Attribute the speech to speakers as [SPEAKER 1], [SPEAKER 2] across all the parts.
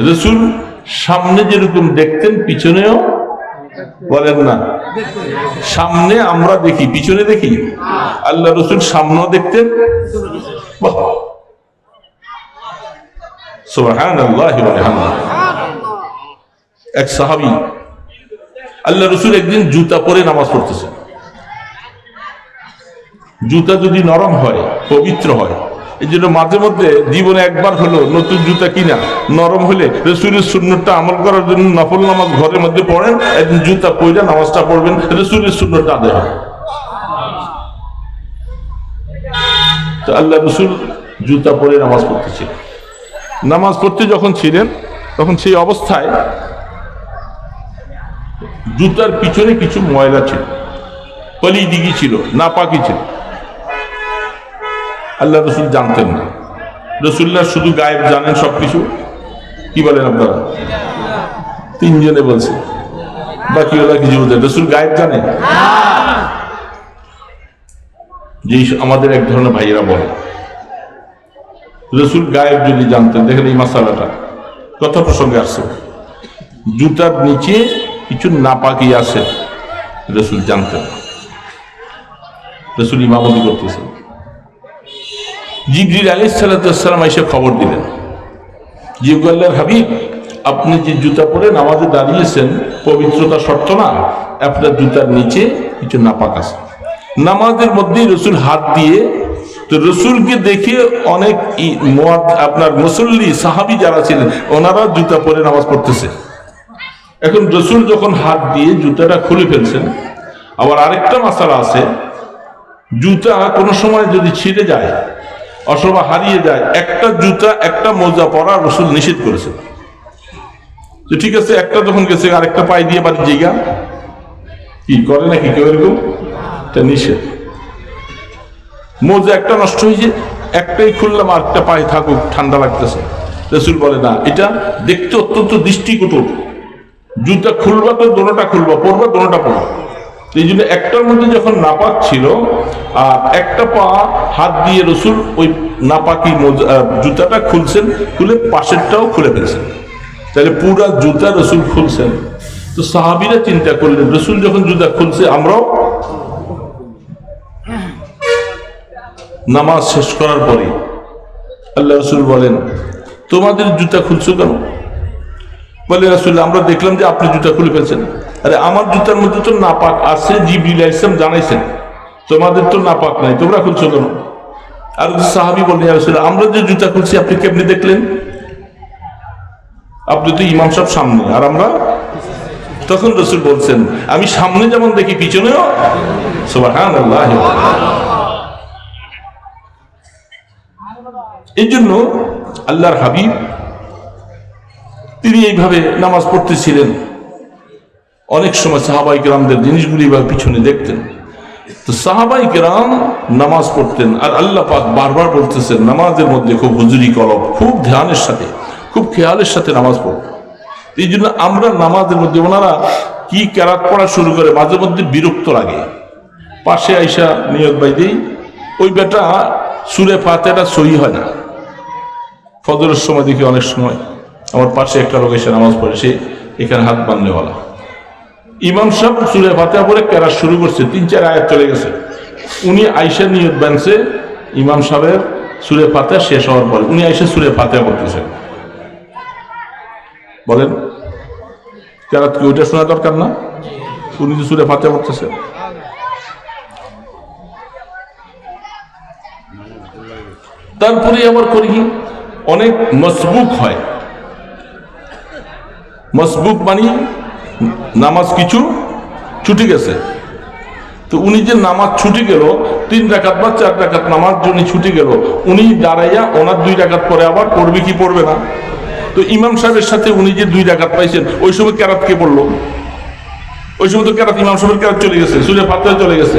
[SPEAKER 1] রসুল সামনে যেরকম দেখতেন, পিছনেও বলেন না। সামনে আমরা দেখি, পিছনে দেখি। আল্লাহ রসুল সামনেও দেখতেন। এক সাহাবী, আল্লাহ রসুল একদিন জুতা পরে নামাজ পড়তেছে জুতা যদি নরম হয়, পবিত্র হয় এই জন্য মাঝে মধ্যে জীবনে একবার হলো নতুন জুতা কিনা, নরম হলে রসুলের শূন্যটা আমল করার জন্য নফল নামাজ ঘরের মধ্যে পড়েন, একদিন জুতা পইরা নামাজটা পড়বেন, রসুলের আদায় হবে। তো আল্লাহ রসুল জুতা পরে নামাজ পড়তেছিলেন নামাজ পড়তে যখন ছিলেন, তখন সেই অবস্থায় জুতার পিছনে কিছু ময়লা ছিল, পলি দিঘি ছিল না পাকি ছিল। আল্লাহ রসুল জানতেন না। রসুল্লাহ শুধু গায়েব জানেন সবকিছু। কি বলেন আপনারা? তিনজনে বলছে। বাকি ওরা কিছু বলছে রসুল গায়েব জানে? যেই আমাদের এক ধরনের ভাইয়েরা বলে। রসুল গায়েব যদি জানতেন, দেখেন এই মশালাটা কথা প্রসঙ্গে আসছে। জুতার নিচে কিছু নাপাকি আছে। রসুল জানতেন রসুল ইমামতি করতেছেন। জিবরিল আলী সাল্লাম এসে খবর দিলেন। জিবুল্লাহর হাবিব, আপনি যে জুতা পরে নামাজে দাঁড়িয়েছেন, পবিত্রতা শর্ত না? আপনার জুতার নিচে কিছু নাপাক আছে। নামাজের মধ্যেই রসুল হাত দিয়ে, তো রসুলকে দেখে অনেক আপনার মুসল্লি, সাহাবি যারা ছিলেন, ওনারা জুতা পরে নামাজ পড়তেছে। এখন রসুল যখন হাত দিয়ে জুতাটা খুলে ফেলছেন, আবার আরেকটা মশালা আছে, জুতা কোনো সময় যদি ছিঁড়ে যায় অথবা হারিয়ে যায়, একটা জুতা, একটা মোজা পরা রসুল নিষেধ করেছেন। তো ঠিক আছে, একটা যখন গেছে, আরেকটা পায়ে দিয়ে বাড়ি জায়গা কি করে নাকি কেউ এরকম? এটা নিষেধ। মোজা একটা নষ্ট হয়েছে একটাই খুললাম আর একটা পায়ে থাকুক, ঠান্ডা লাগতেছে। রসুল বলে, না, এটা দেখতে অত্যন্ত দৃষ্টিকটু জুতা খুলবা তো দোনোটা খুলবা, পরবা দোনোটা পরবা। এই জন্য একটার মধ্যে যখন নাপাক ছিল, আর একটা পা হাত দিয়ে রসুল ওই নাপাকি জুতাটা খুলছেন, খুলে পাশেরটাও খুলে ফেলছেন। তাহলে পুরা জুতা রসুল খুলছেন। তো সাহাবিরা চিন্তা করলেন, রসুল যখন জুতা খুলছে, আমরাও নামাজ শেষ করার পরে আল্লাহ রসুল বলেন, তোমাদের জুতা খুলছো কেন? বলে রাসুল আমরা দেখলাম যে আপনি জুতা খুলে ফেলছেন। আরে আমার জুতার মধ্যে তো নাপাক আছে জিবরিল ইসলাম জানাইছেন। তোমাদের তো নাপাক নাই তোমরা খুলছো কেন? আর সাহাবি বললেন রাসূলুল্লাহ, আমরা যে জুতা খুলছি আপনি কেমনি দেখলেন? আপনি তো ইমাম সাহেব সামনে আর আমরা? তখন রসুল বলছেন আমি সামনে যেমন দেখি পিছনেও? সুবহানাল্লাহ। এই জন্য আল্লাহর হাবিব তিনি এইভাবে নামাজ পড়তেছিলেন। অনেক সময় সাহাবাই গ্রামদের জিনিসগুলি বা পিছনে দেখতেন। তো সাহাবাই গ্রাম নামাজ পড়তেন আর আল্লাহ পাক বারবার বলতেছেন, নামাজের মধ্যে খুব হুজুরি কলব, খুব ধ্যানের সাথে, খুব খেয়ালের সাথে নামাজ পড়ব এই জন্য আমরা নামাজের মধ্যে ওনারা কি ক্যারাত পড়া শুরু করে মাঝে মধ্যে বিরক্ত লাগে। পাশে আইসা নিয়ত বাই দিই, ওই বেটা সুরে ফাতেটা সই হয় না। ফজরের সময় দেখি অনেক সময় আমার পাশে একটা লোক এসে নামাজ পড়ে, সে এখানে হাত বান্ধেওয়ালা ইমাম সাহেব সুরে ফাতেহা পরে কেরা শুরু করছে, তিন, চার আয়াত চলে গেছে। উনি আইসা নিয়ত বানছে, ইমাম সাহেবের সুরে ফাতেহা শেষ হওয়ার পরে, উনি আইসা সুরে ফাতেহা করতেছেন বলেন, কেরাত কি ওইটা শোনা দরকার না? উনি তো সুরে ফাতেহা করতেছেন তারপরে আবার করি অনেক মসবুক হয়। মসবুক মানে নামাজ কিছু ছুটি গেছে। তো উনি যে নামাজ ছুটি গেল, তিন রাকাত বা চার রাকাত নামাজ জন্য ছুটি গেল, উনি দাঁড়াইয়া ওনার দুই রাকাত পরে আবার পড়বে কি পড়বে না? তো ইমাম সাহেবের সাথে উনি যে দুই রাকাত পাইছেন, ওই সময় কেরাত কে পড়ল? ওই সময় তো ক্যারাত ইমাম সাহেবের কেরাত চলে গেছে, সুরে ফাতে চলে গেছে।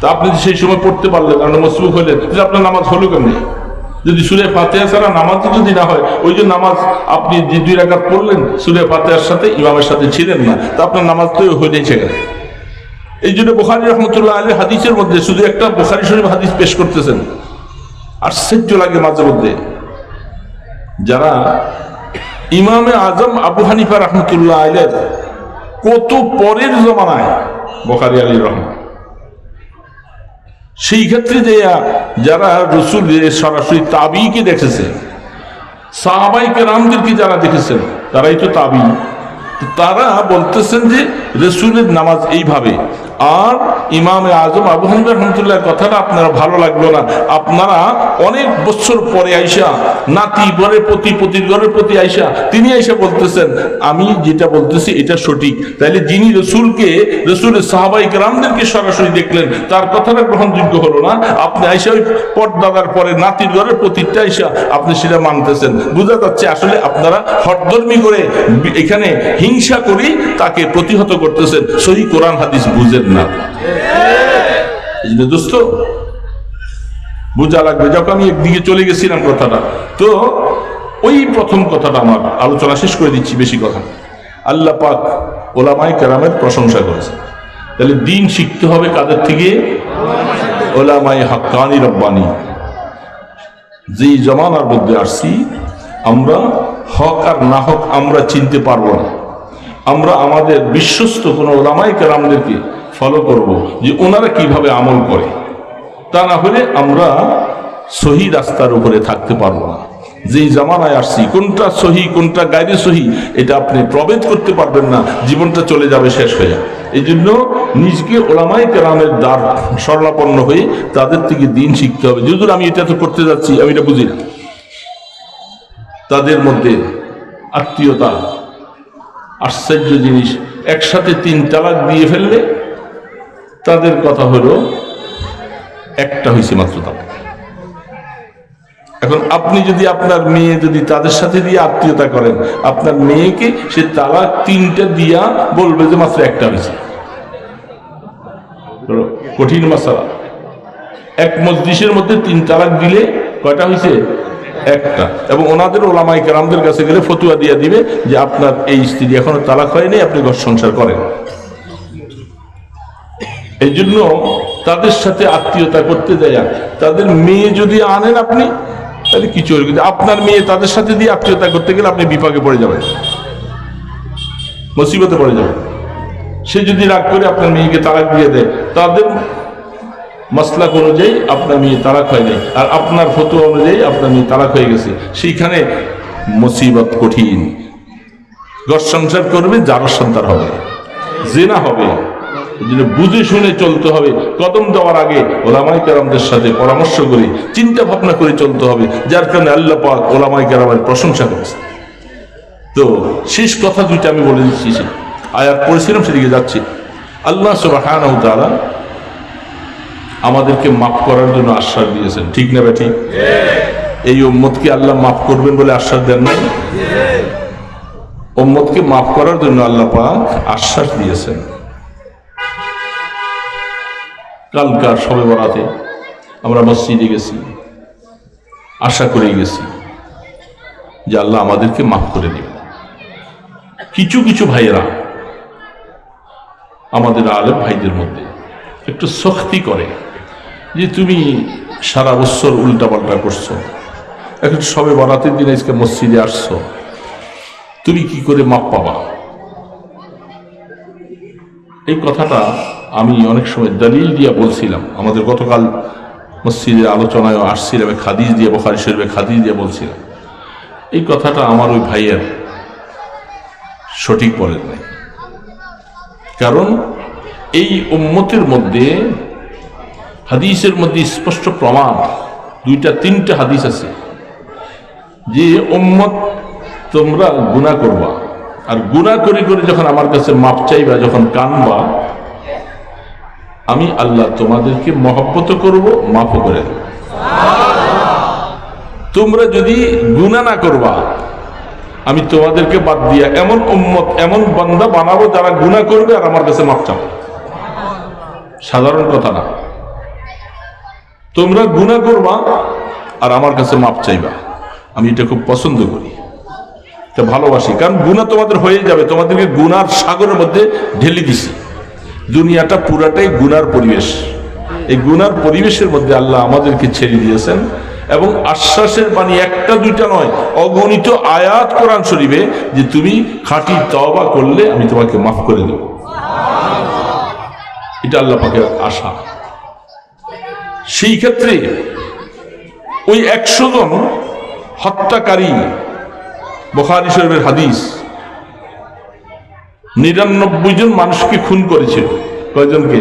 [SPEAKER 1] তা আপনি সেই সময় পড়তে পারলেন আপনি মসবুক তাহলে আপনার নামাজ হলো কেমনি? যদি সুরে ফাতেহা ছাড়া নামাজ যদি না হয়, ওই যে নামাজ আপনি যে দুই রাকাত পড়লেন, সুরে ফাতেহার সাথে ইমামের সাথে ছিলেন না, তা আপনার নামাজ তো হয়ে গেল এই জন্য বোখারি রহমতুল্লাহ আলী হাদিসের মধ্যে শুধু একটা বোখারি শরীফ হাদিস পেশ করতেছেন। আশ্চর্য লাগে মাঝে মধ্যে। যারা ইমামে আজম আবু হানিফা রহমতুল্লাহ আলের কত পরের জমানায় বোখারি আলী রহমান সেই ক্ষেত্রে যে যারা রসুল সরাসরি তাবিকে দেখেছে সাহাবাইকে রামদেরকে যারা দেখেছেন, তারাই তো তাবি তারা বলতেছেন যে রসুলের নামাজ এইভাবে। আর ইমামে আজম আবু হানিফা রহমতুল্লাহ কথাটা আপনারা ভালো লাগল না। আপনারা অনেক বছর পরে আইসা, নাতি ঘরের প্রতি পতির ঘরের প্রতি আইসা, তিনি আইসা বলতেছেন, আমি যেটা বলতেছি এটা সঠিক। তাইলে যিনি রসুলকে, রসুলের সাহাবাই রামদেরকে সরাসরি দেখলেন, তার কথাটা গ্রহণযোগ্য হলো না। আপনি আইসা ওই পর্দাদার পরে নাতির ঘরের প্রতিটা আইসা আপনি সেটা মানতেছেন। বোঝা যাচ্ছে আসলে আপনারা হটধর্মী করে এখানে হিংসা করি তাকে প্রতিহত করতেছেন। সহি কোরআন হাদিস বুঝেন। না। এই জন্য দোস্ত, বোঝা লাগবে যখন আমি একদিকে চলে গেছিলাম কথাটা, তো ওই প্রথম কথাটা আমার আলোচনা শেষ করে দিচ্ছি বেশি কথা। আল্লাহ পাক ওলামাই কেরামের প্রশংসা করেছে তাহলে দিন শিখতে হবে কাদের থেকে? ওলামাই হাক্কানি রব্বানি। যেই জমানার মধ্যে আসছি, আমরা হক আর না হক আমরা চিনতে পারব না। আমরা আমাদের বিশ্বস্ত কোনো ওলামাই কেরামদেরকে ফলো করব যে ওনারা কীভাবে আমল করে। তা না হলে আমরা সহি রাস্তার উপরে থাকতে পারব না। যেই জামানায় আসছি, কোনটা সহি, কোনটা গাইরে সহি, এটা আপনি প্রভেদ করতে পারবেন না, জীবনটা চলে যাবে, শেষ হয়ে এই জন্য নিজকে ওলামাই কেরামের দ্বার স্বর্ণাপন্ন হয়ে তাদের থেকে দিন শিখতে হবে। যদিও আমি এটা তো করতে যাচ্ছি, আমি এটা বুঝি না। তাদের মধ্যে আত্মীয়তা আশ্চর্য জিনিস। একসাথে তিন তালাক দিয়ে ফেললে তাদের কথা হলো, একটা হয়েছে মাত্র তালাক। এখন আপনি যদি আপনার মেয়ে যদি তাদের সাথে দিয়ে আত্মীয়তা করেন, আপনার মেয়েকে সে তালাক তিনটা দিয়া বলবে যে মাত্র একটা হয়েছে কঠিন মশালা এক মসজিষের মধ্যে তিন তালাক দিলে কয়টা হয়েছে একটা। এবং ওনাদের ওলামাই কেরামদের কাছে গেলে ফতুয়া দিয়ে দিবে যে আপনার এই স্ত্রী এখনও তালাক হয়নি আপনি ঘর সংসার করেন। এই জন্য তাদের সাথে আত্মীয়তা করতে যায় তাদের মেয়ে যদি আনেন আপনি, তাহলে কিছু কিন্তু আপনার মেয়ে তাদের সাথে দিয়ে আত্মীয়তা করতে গেলে আপনি বিপাকে পড়ে যাবেন। মুসিবতে পড়ে যাবেন। সে যদি রাগ করে আপনার মেয়েকে তালাক দিয়ে দেয়, তাদের মাসলাক অনুযায়ী আপনার মেয়ে তালাক হয় নাই আর আপনার ফটো অনুযায়ী আপনার মেয়ে তালাক হয়ে গেছে। সেইখানে মুসিবত কঠিন। ঘর সংসার করবে, যার সন্তান হবে। জেনা হবে। বুঝে শুনে চলতে হবে। কদম দেওয়ার আগে ওলামাই কেরামদের সাথে পরামর্শ করে, চিন্তা ভাবনা করে চলতে হবে। যার কারণে আল্লাহ পাক ওলামাই কেরামের প্রশংসা করেছে। তো শেষ কথা দুইটা আমি বলে দিচ্ছি। আয়াত পড়েছিলাম, সেদিকে যাচ্ছি। আল্লাহ ওয়া তাআলা আমাদেরকে মাফ করার জন্য আশ্বাস দিয়েছেন। ঠিক না ঠিক এই উম্মতকে আল্লাহ মাফ করবেন বলে আশ্বাস দেন নাই? উম্মতকে মাফ করার জন্য আল্লাহ পাক আশ্বাস দিয়েছেন। কালকার সবে বরাতে আমরা মসজিদে গেছি। আশা করে গেছি যে আল্লাহ আমাদেরকে মাফ করে দেবে কিছু কিছু ভাইয়েরা আমাদের আলেম ভাইদের মধ্যে একটু শক্তি করে। যে তুমি সারা বছর উল্টাপাল্টা করছ। এখন সবে বরাতের দিন আজকে মসজিদে আসছো। তুমি কি করে মাপ পাবা? এই কথাটা আমি অনেক সময় দলিল দিয়া বলছিলাম। আমাদের গতকাল মসজিদের আলোচনায় আসছিলাম খাদিজ দিয়ে, বখারি শরীফে খাদিজ দিয়ে বলছিলাম। এই কথাটা আমার ওই ভাইয়ের সঠিক বলেন নাই। কারণ এই উম্মতের মধ্যে হাদিসের মধ্যে স্পষ্ট প্রমাণ, দুইটা, তিনটা হাদিস আছে যে উম্মত তোমরা গুণা করবা। আর গুণা করে করে যখন আমার কাছে মাপ চাইবা, যখন কানবা, আমি আল্লাহ তোমাদেরকে মহব্বত করব মাফও করে তোমরা যদি গুণা না করবা, আমি তোমাদেরকে বাদ দিয়া এমন উম্মত, এমন বান্দা বানাবো যারা গুণা করবে আর আমার কাছে মাপ চাবে। সাধারণ কথা না। তোমরা গুণা করবা আর আমার কাছে মাপ চাইবা। আমি এটা খুব পছন্দ করি। এটা ভালোবাসি। কারণ গুণা তোমাদের হয়ে যাবে। তোমাদেরকে গুনার সাগরের মধ্যে ঢেলে দিছি। দুনিয়াটা পুরাটাই গুনার পরিবেশ। এই গুনার পরিবেশের মধ্যে আল্লাহ আমাদেরকে ছেড়ে দিয়েছেন এবং আশ্বাসের বাণী একটা দুইটা নয়, অগণিত আয়াত কোরআন শরীফে যে তুমি খাঁটি তওবা করলে আমি তোমাকে মাফ করে দেব। এটা আল্লাহ পাকের আশা। সেই ক্ষেত্রে ওই একশো জন হত্যাকারী বখারি শরীফের হাদিস নিরানব্বই জন মানুষকে খুন করেছিল কয়জনকে?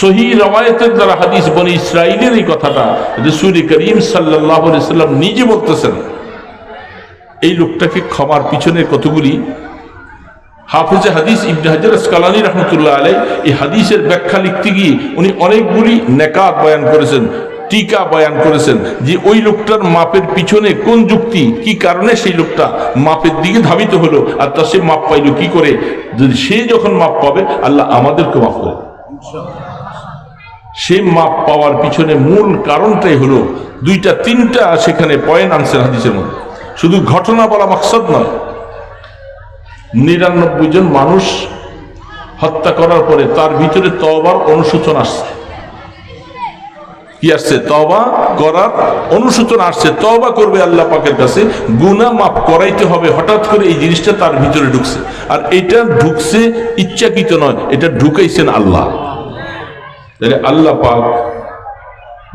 [SPEAKER 1] সহি রওয়ায়তের দ্বারা হাদিস বনি ইসরায়েলের এই কথাটা রসুল করিম সাল্লাহ সাল্লাম নিজে বলতেছেন, এই লোকটাকে ক্ষমার পিছনে কতগুলি হাফিজে হাদিস ইবনে হাজার আসকালানি রহমতুল্লাহ আলাই এই হাদিসের ব্যাখ্যা লিখতে গিয়ে উনি অনেকগুলি নেকাত বয়ান করেছেন, টিকা বয়ান করেছেন যে ওই লোকটার মাপের পিছনে কোন যুক্তি, কি কারণে সেই লোকটা মাপের দিকে ধাবিত হলো আর তা সে মাপ পাইল কি করে? যদি সে যখন মাপ পাবে, আল্লাহ আমাদেরকে মাফ করে সে মাপ পাওয়ার পিছনে মূল কারণটাই হলো দুইটা, তিনটা সেখানে পয়েন্ট আনছেন হাদিসের মধ্যে। শুধু ঘটনা বলা মাকসাদ নয় নিরানব্বই জন মানুষ হত্যা করার পরে তার ভিতরে তবার অনুসূচন আসছে। কি আসছে? তবা করার অনুসূচন আসছে। তবা করবে আল্লাহ পাকের কাছে গুনা মাপ করাইতে হবে, হঠাৎ করে এই জিনিসটা তার ভিতরে ঢুকছে। আর এটা ঢুকছে ইচ্ছাকৃত নয়, এটা ঢুকাইছেন আল্লাহ। তাহলে আল্লাহ পাক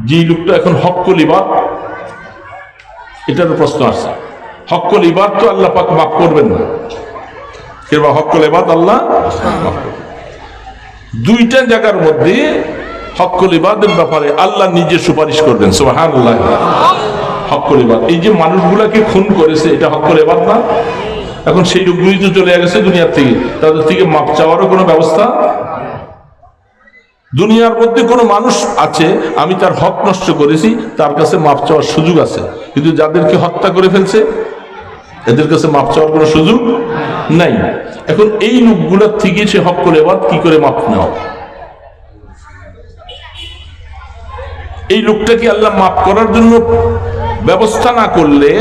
[SPEAKER 1] যে লোকটা এখন হক্কল ইবাদ এটার প্রশ্ন আসছে। হক্কল ইবাদ তো আল্লাহ পাক মাফ করবেন না। কিংবা হক্কল ইবাদ, আল্লাহ। দুইটা জায়গার মধ্যে হক্কল ইবাদের ব্যাপারে আল্লাহ নিজে সুপারিশ করবেন সোহান আল্লাহ হক্কল ইবাদ। এই যে মানুষগুলাকে খুন করেছে, এটা হক্কল ইবাদ না? এখন সেই লোকগুলি তো চলে গেছে দুনিয়ার থেকে। তাদের থেকে মাপ চাওয়ারও কোনো ব্যবস্থা? দুনিয়ার মধ্যে কোনো মানুষ আছে, আমি তার হক নষ্ট করেছি, তার কাছে মাপ চাওয়ার সুযোগ আছে। কিন্তু যাদেরকে হত্যা করে ফেলছে এদের কাছে মাপ চাওয়ার কোনো সুযোগ নাই। এখন এই লোকগুলোর থেকে সে হক করে এবার কি করে মাপ নেওয়া? এই লোকটাকে আল্লাহ মাফ করার জন্য ব্যবস্থা না করলে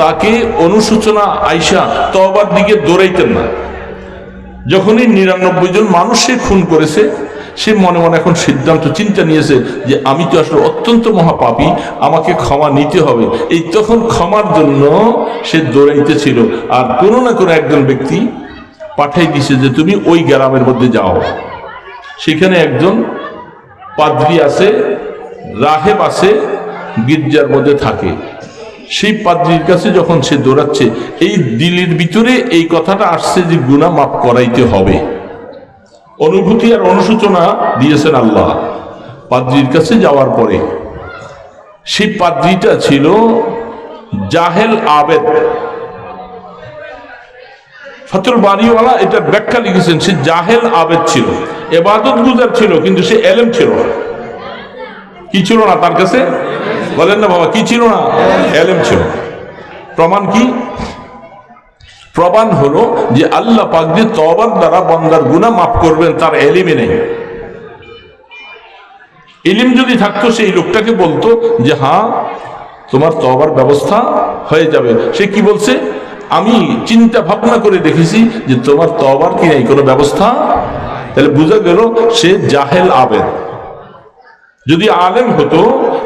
[SPEAKER 1] তাকে অনুসূচনা আইসা তবার দিকে দৌড়াইতেন না। যখনই নিরানব্বই জন মানুষে খুন করেছে সে মনে মনে এখন সিদ্ধান্ত, চিন্তা নিয়েছে যে আমি তো আসলে অত্যন্ত মহাপাপী, আমাকে ক্ষমা নিতে হবে। এই তখন ক্ষমার জন্য সে দৌড়াইতেছিল আর কোনো না কোনো একজন ব্যক্তি পাঠাই দিছে যে তুমি ওই গ্রামের মধ্যে যাও। সেখানে একজন পাদ্রি আছে, রাহেব আছে, গির্জার মধ্যে থাকে। সেই পাদ্রির কাছে যখন সে দৌড়াচ্ছে, এই দিলের ভিতরে এই কথাটা আসছে যে গুণা মাফ করাইতে হবে। অনুভূতি আর অনুসূচনা দিয়েছেন আল্লাহ পাদ্রির কাছে যাওয়ার পরে। সেই পাদ্রিটা ছিল জাহেল আবেদ। ফাতুল বাড়িওয়ালা এটা ব্যাখ্যা লিখেছেন, সে জাহেল আবেদ ছিল। এবাদত গুজার ছিল, কিন্তু সে এলেম ছিল কি ছিল না তার কাছে? বলেন না বাবা, কি ছিল না? এলেম ছিল। প্রমাণ কি? প্রমাণ হলো যে আল্লাহ পাক যে তবার দ্বারা বন্দার গুনাহ মাফ করবেন, তার এলিমে নেই। এলিম যদি থাকতো, সেই লোকটাকে বলতো যে হ্যাঁ তোমার তবার ব্যবস্থা হয়ে যাবে। সে কি বলছে? আমি চিন্তা ভাবনা করে দেখেছি যে, তোমার তবার কি নেই, কোনো ব্যবস্থা? তাহলে বোঝা গেল, সে জাহেল আবেদ। যদি আলেম হতো,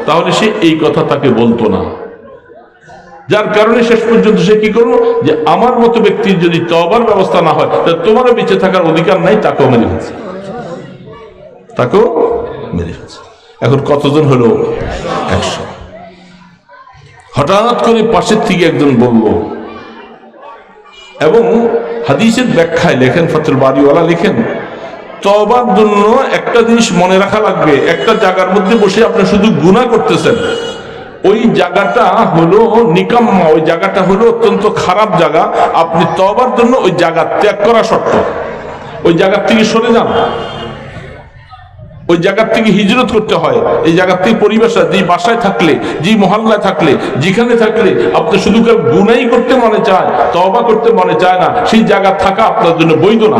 [SPEAKER 1] তাহলে সে এই কথা তাকে বলতো না। যার কারণে শেষ পর্যন্ত সে কি করল? যে আমার মতো ব্যক্তির যদি তবার ব্যবস্থা না হয় তাহলে তোমারও বেঁচে থাকার অধিকার নাই, তাকেও মেরে ফেলছে। তাকেও মেরে ফেলছে। এখন কতজন হলো? একশো। হঠাৎ করে পাশের থেকে একজন বলল, এবং হাদিসের ব্যাখ্যায় লেখেন ফতুল বাড়িওয়ালা লেখেন তবার জন্য একটা জিনিস মনে রাখা লাগবে। একটা জায়গার মধ্যে বসে আপনি শুধু গুণা করতেছেন। ওই জায়গাটা হলো নিকাম্মা, ওই জায়গাটা হলো অত্যন্ত খারাপ জায়গা। আপনি তবার জন্য ওই জায়গা ত্যাগ করা শর্ত। ওই জায়গার থেকে সরে যান। ওই জায়গার থেকে হিজরত করতে হয়। এই জায়গার থেকে পরিবেশ যে বাসায় থাকলে, যে মহল্লায় থাকলে, যেখানে থাকলে আপনি শুধু গুনাই করতে মনে চায় তবা করতে মনে চায় না, সেই জায়গা থাকা আপনার জন্য বৈধ না।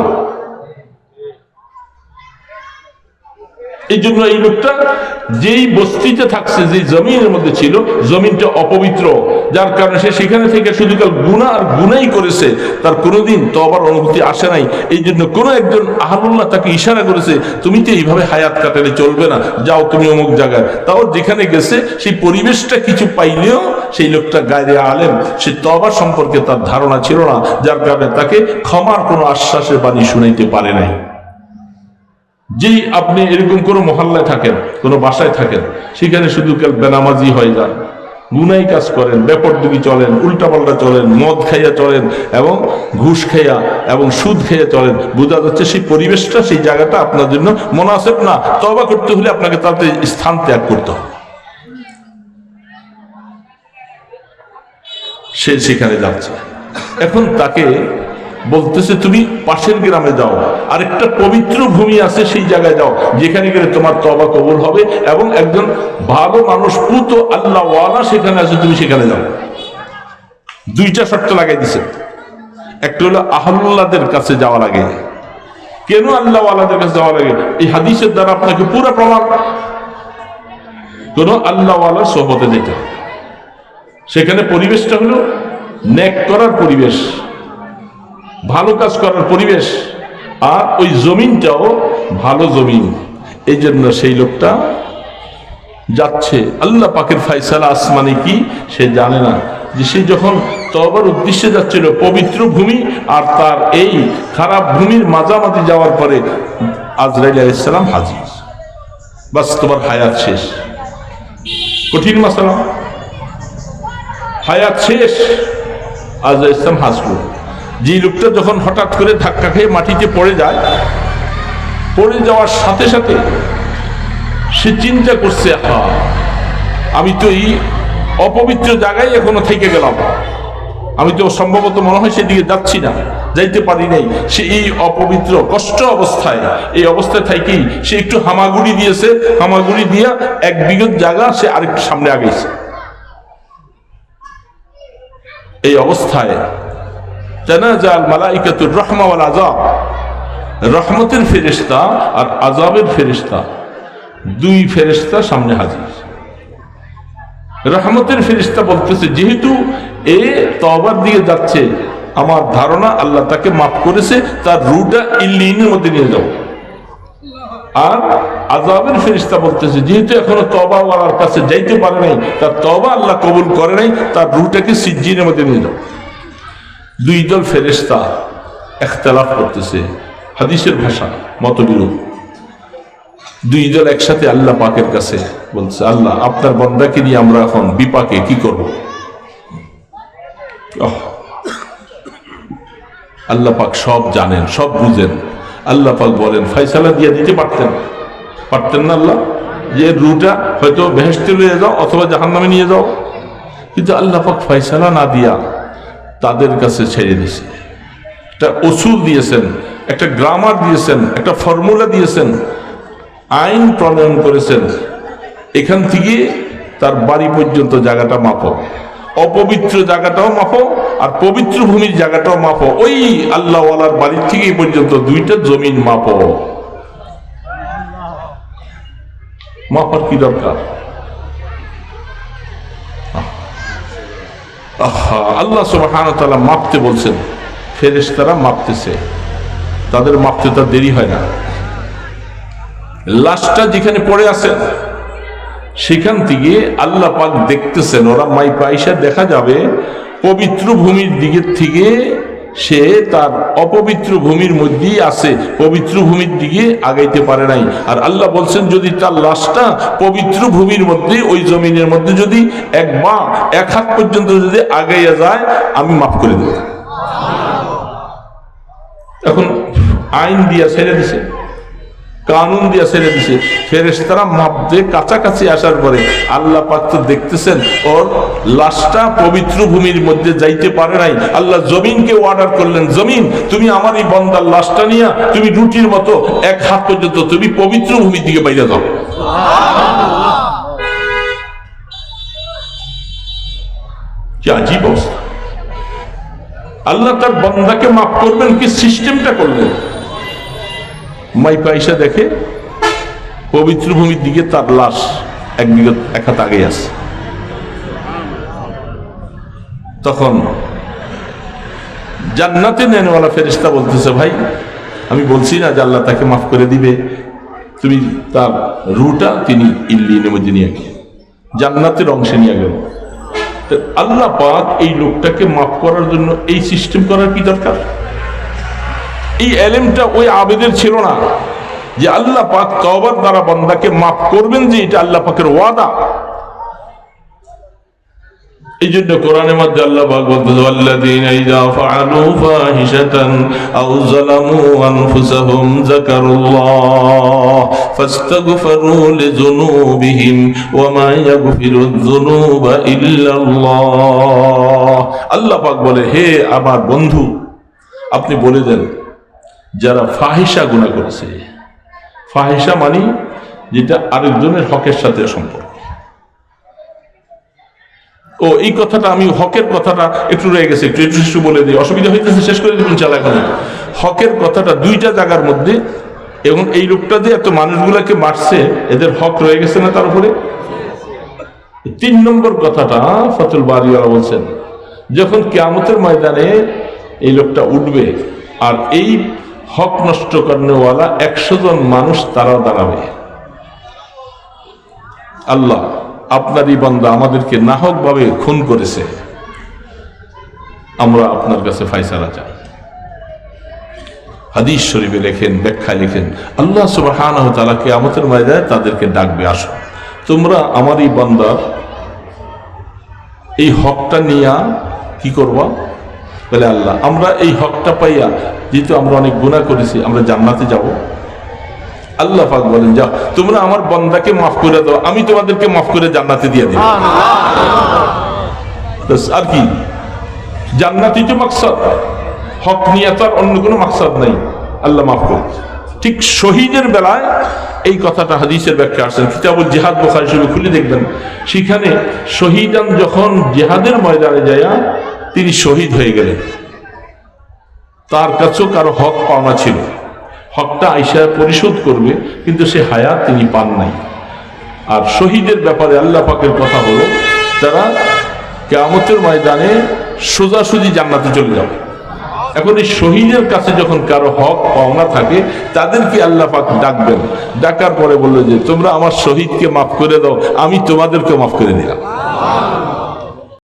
[SPEAKER 1] এই জন্য এই লোকটা যেই বস্তিতে থাকছে যে জমিনের মধ্যে ছিল, জমিনটা অপবিত্র। যার কারণে সে সেখানে থেকে শুধু কাল গুণা আর গুনাই করেছে। তার কোনোদিন তো আবার অনুভূতি আসে নাই। এই জন্য কোনো একজন আহমুল্লাহ তাকে ইশারা করেছে, তুমি তো এইভাবে হায়াত কাটালে চলবে না। যাও তুমি অমুক জায়গায়। তাও যেখানে গেছে, সেই পরিবেশটা কিছু পাইলেও সেই লোকটা গায়ে আলেম। সে তবা সম্পর্কে তার ধারণা ছিল না, যার কারণে তাকে ক্ষমার কোনো আশ্বাসের বাণী শুনাইতে পারে নাই। যেই আপনি এরকম কোনো মহল্লায় থাকেন, কোনো বাসায় থাকেন, সেখানে শুধু বেনামাজি হয়ে যান। গুনাই কাজ করেন ব্যাপর দিকে চলেন, উল্টাপাল্টা চলেন, মদ খাইয়া চলেন এবং ঘুষ খাইয়া এবং সুদ খাইয়া চলেন। বোঝা যাচ্ছে সেই পরিবেশটা, সেই জায়গাটা আপনার জন্য মনাসেব না। তবা করতে হলে আপনাকে তাতে স্থান ত্যাগ করতে হবে। সে সেখানে যাচ্ছে। এখন তাকে বলতেছে, তুমি পাশের গ্রামে যাও আর একটা পবিত্র ভূমি আছে সেই জায়গায় যাও, যেখানে গেলে তোমার তবা কবুল হবে এবং একজন ভালো মানুষ, পুত আল্লাহ ওয়ালা সেখানে আছে, তুমি সেখানে যাও। দুইটা শর্ত লাগাই দিছে। একটা হলো আহল্লাদের কাছে যাওয়া লাগে কেন আল্লাহ ওয়ালাদের কাছে যাওয়া লাগে এই হাদিসের দ্বারা আপনাকে পুরো প্রমাণ। কোন আল্লাহ ওয়ালার সোহবতে যেতে সেখানে পরিবেশটা হলো ন্যাক করার পরিবেশ। ভালো কাজ করার পরিবেশ, আর ওই জমিনটাও ভালো জমিন। এই জন্য সেই লোকটা যাচ্ছে। আল্লাহ পাকের ফাইসালা আসমানে কি সে জানে না। যে সে যখন তবার উদ্দেশ্যে যাচ্ছিল, পবিত্র ভূমি, আর তার এই খারাপ ভূমির মাঝামাঝি যাওয়ার পরে আজরাইল আলাইসালাম হাজির। বাস, তোমার হায়াত শেষ। কঠিন মাসালা। হায়াত শেষ। আজ ইসলাম যে লোকটা যখন হঠাৎ করে ধাক্কা খেয়ে মাটিতে পড়ে যায়, পড়ে যাওয়ার সাথে সাথে সে চিন্তা করছে হা আমি তো এই অপবিত্র জায়গায় এখনও থেকে গেলাম। আমি তো সম্ভবত মনে হয় সেদিকে যাচ্ছি না, যাইতে পারি নাই। সে এই অপবিত্র, কষ্ট অবস্থায়, এই অবস্থায় থাকেই সে একটু হামাগুড়ি দিয়েছে। হামাগুড়ি দিয়া এক বিগত জায়গা সে আরেকটু সামনে আগেছে এই অবস্থায় তানাজাল মালাইকাতুর রহমা ওয়াল আজাব রহমতের ফেরেশতা আর আজাবের ফেরেশতা, দুই ফেরেশতা সামনে হাজির। রহমতের ফেরিস্তা বলতেছে, যেহেতু এ তবার দিয়ে যাচ্ছে, আমার ধারণা আল্লাহ তাকে মাফ করেছে, তার রুটা ইল্লিনের মধ্যে নিয়ে যাও। আর আজাবের ফেরিস্তা বলতেছে, যেহেতু এখনও তবা ওয়ালার কাছে যাইতে পারে নাই, তার তবা আল্লাহ কবুল করে নাই, তার রুটাকে সিজ্জিনের মধ্যে নিয়ে যাও। দুই দল ফেরিস্তা একতলাফ করতেছে। হাদিসের ভাষা, মতবিরোধ। দুই দল একসাথে আল্লাহ পাকের কাছে বলছে, আল্লাহ, আপনার বন্দাকে নিয়ে আমরা এখন বিপাকে কি করব! আল্লাহ পাক সব জানেন, সব বুঝেন। আল্লাহ পাক বলেন ফাইসালা দিয়ে দিতে পারতেন। পারতেন না আল্লাহ? যে রুটা হয়তো বেহেস্তে নিয়ে যাও অথবা জাহান্নামে নিয়ে যাও। কিন্তু আল্লাহ পাক ফাইসালা না দিয়া তাদের কাছে ছেড়ে দিয়েছে। একটা ওসুল দিয়েছেন, একটা গ্রামার দিয়েছেন, একটা ফর্মুলা দিয়েছেন, আইন প্রণয়ন করেছেন। এখান থেকে তার বাড়ি পর্যন্ত জায়গাটা মাপো। অপবিত্র জায়গাটাও মাপো আর পবিত্র ভূমির জায়গাটাও মাপো। ওই আল্লাহওয়ালার বাড়ির থেকে পর্যন্ত দুইটা জমিন মাপো। মাপার কি দরকার? আল্লাহ সুবহানাহু ওয়া মাপতে বলছেন। ফেরেশতারা মাপতেছে। তাদের মাপতে তার দেরি হয় না। লাশটা যেখানে পড়ে আছে সেখান থেকে আল্লাহ পাক দেখতেছেন, ওরা মাই পাইসা দেখা যাবে, পবিত্র ভূমির দিকের থেকে সে তার অপবিত্র ভূমির মধ্যেই আছে। পবিত্র ভূমির দিকে আগাইতে পারে নাই। আর আল্লাহ বলছেন, যদি তার লাশটা পবিত্র ভূমির মধ্যে, ওই জমিনের মধ্যে যদি এক মা, এক হাত পর্যন্ত যদি আগাইয়া যায়, আমি মাফ করে দেব। এখন আইন দিয়া ছেড়ে দিছে। কানুন দিয়া ছেড়ে দিছে। ফেরেশতারা মাপতে কাছাকাছি আসার পরে আল্লাহ পাক তো দেখতেছেন, ওর লাশটা পবিত্র ভূমির মধ্যে যাইতে পারে নাই। আল্লাহ জমিনকে অর্ডার করলেন, জমিন, তুমি আমার এই বন্দার লাশটা নিয়ে, তুমি রুটির মতো এক হাত পর্যন্ত তুমি পবিত্র ভূমির দিকে বাইরে যাও। আজীব অবস্থা। আল্লাহ তার বন্দাকে মাফ করবেন, কি সিস্টেমটা করলেন? মাই পয়সা দেখে পবিত্র ভূমির দিকে তার লাশ এক বিগত এক হাত আগে আছে। তখন জান্নাতে নেনওয়ালা ফেরিস্তা বলতেছে, ভাই, আমি বলছি না যে আল্লাহ তাকে মাফ করে দিবে। তুমি তার রুটা তিনি ইল্লিনের মধ্যে নিয়ে গিয়ে জান্নাতের অংশে নিয়ে গেল আল্লাহ পাক এই লোকটাকে মাফ করার জন্য এই সিস্টেম করার কি দরকার? এই এলেমটা ওই আবেদের ছিল না যে আল্লাহ পাক তওবার দ্বারা বান্দাকে মাফ করবেন যে এটা আল্লাহ পাকের ওয়াদা। এই জন্য কোরআনের মধ্যে আল্লাহ পাক বলতেছে আল্লাযীনা ইযা ফাআলু ফাহিশাতান আও যালামু আনফুসাহুম যাকারুল্লাহ ফাস্তাগফিরু লিযুনুবিহিম ওয়া মা ইয়াগফিরুয যুনুবা ইল্লাল্লাহ। আল্লাহ পাক বলে, হে আমার বন্ধু, আপনি বলে দেন যারা ফাহিসা গুনাহ করেছে। ফাহিসা মানে যেটা আরেকজনের হকের সাথে সম্পর্ক। ও, এই কথাটা আমি, হকের কথাটা একটু রয়ে গেছে, একটু একটু বলে দিই। অসুবিধা হইতেছে, শেষ করে দিবেন চালা এখন হকের কথাটা দুইটা জায়গার মধ্যে, এবং এই লোকটা যে এত মানুষগুলাকে মারছে, এদের হক রয়ে গেছে না তার উপরে? তিন নম্বর কথাটা ফতুল বাড়িওয়ালা বলছেন, যখন কেয়ামতের ময়দানে এই লোকটা উঠবে, আর এই হক নষ্ট করেওয়ালা একশো জন মানুষ তারা দাঁড়াবে। আল্লাহ আপনারই বান্দা আমাদেরকে নাহক ভাবে খুন করেছে। আমরা আপনার কাছে ফাইসালা চাই। হাদিস শরীফে লেখেন ব্যাখ্যা লেখেন, আল্লাহ সুবাহান তালাকে আমাদের ময়দায় তাদেরকে ডাকবে, আসো। তোমরা আমার এই বান্দার এই হকটা নিয়া কি করবা? বলে আল্লাহ আমরা এই হকটা পাইয়া যেহেতু আমরা অনেক গুণা করেছি আমরা জান্নাতে যাব। আল্লাহ পাক বলেন যাও তোমরা আমার বন্দাকে মাফ করে দাও আমি তোমাদেরকে মাফ করে জান্নাতে দিয়ে দিব। আর কি? জান্নাতি তো মাকসাদ। হক নিয়ে তো আর অন্য কোনো মাকসাদ নাই। আল্লাহ মাফ করে ঠিক শহীদের বেলায় এই কথাটা হাদিসের ব্যাখ্যা আসছেন কিতাবুল জেহাদ বোখার হিসেবে খুলে দেখবেন সেখানে শহীদান যখন জেহাদের ময়দানে যায় তিনি শহীদ হয়ে গেলেন। তার কাছেও কারও হক পাওনা ছিল। হকটা আইসা পরিশোধ করবে, কিন্তু সে হায়াত তিনি পান নাই। আর শহীদের ব্যাপারে আল্লাহ পাকের কথা হলো তারা কেয়ামতের ময়দানে সোজাসুজি জান্নাতে চলে যাবে। এখন এই শহীদের কাছে যখন কারও হক পাওনা থাকে, তাদেরকে আল্লাহ পাক ডাকবেন। ডাকার পরে বলল যে, তোমরা আমার শহীদকে মাফ করে দাও, আমি তোমাদেরকে মাফ করে দিলাম।